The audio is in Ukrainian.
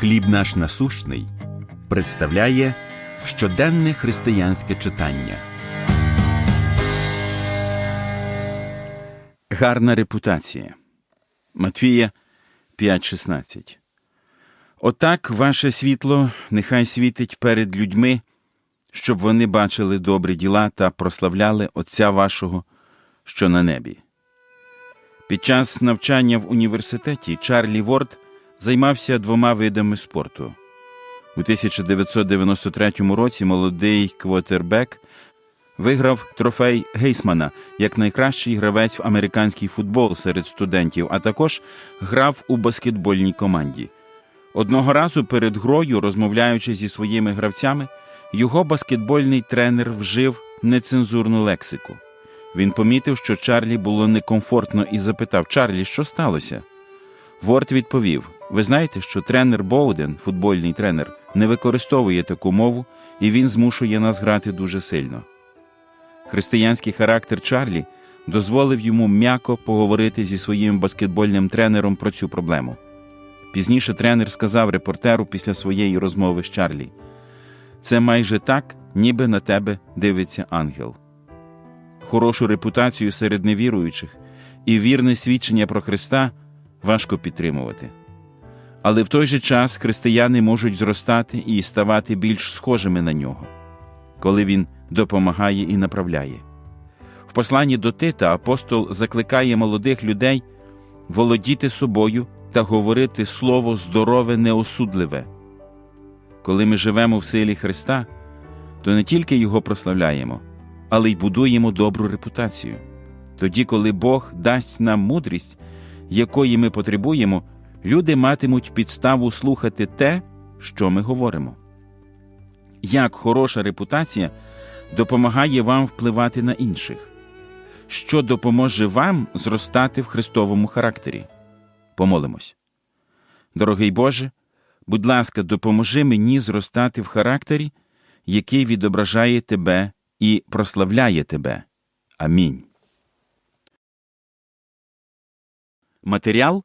Хліб наш насущний представляє щоденне християнське читання. Гарна репутація. Матвія 5.16. Отак ваше світло нехай світить перед людьми, щоб вони бачили добрі діла та прославляли Отця вашого, що на небі. Під час навчання в університеті Чарлі Ворд займався двома видами спорту. У 1993 році молодий квотербек виграв трофей Гейсмана як найкращий гравець в американський футбол серед студентів, а також грав у баскетбольній команді. Одного разу перед грою, розмовляючи зі своїми гравцями, його баскетбольний тренер вжив нецензурну лексику. Він помітив, що Чарлі було некомфортно і запитав Чарлі, що сталося. Ворд відповів: Ви знаєте, що тренер Боуден, футбольний тренер, не використовує таку мову, і він змушує нас грати дуже сильно. Християнський характер Чарлі дозволив йому м'яко поговорити зі своїм баскетбольним тренером про цю проблему. Пізніше тренер сказав репортеру після своєї розмови з Чарлі: це майже так, ніби на тебе дивиться ангел. Хорошу репутацію серед невіруючих і вірне свідчення про Христа важко підтримувати. Але в той же час християни можуть зростати і ставати більш схожими на нього, коли він допомагає і направляє. В посланні до Тита апостол закликає молодих людей володіти собою та говорити слово здорове, неосудливе. Коли ми живемо в силі Христа, то не тільки Його прославляємо, але й будуємо добру репутацію. Тоді, коли Бог дасть нам мудрість, якої ми потребуємо, люди матимуть підставу слухати те, що ми говоримо. Як хороша репутація допомагає вам впливати на інших, що допоможе вам зростати в Христовому характері. Помолимось. Дорогий Боже, будь ласка, допоможи мені зростати в характері, який відображає Тебе і прославляє Тебе. Амінь. Матеріал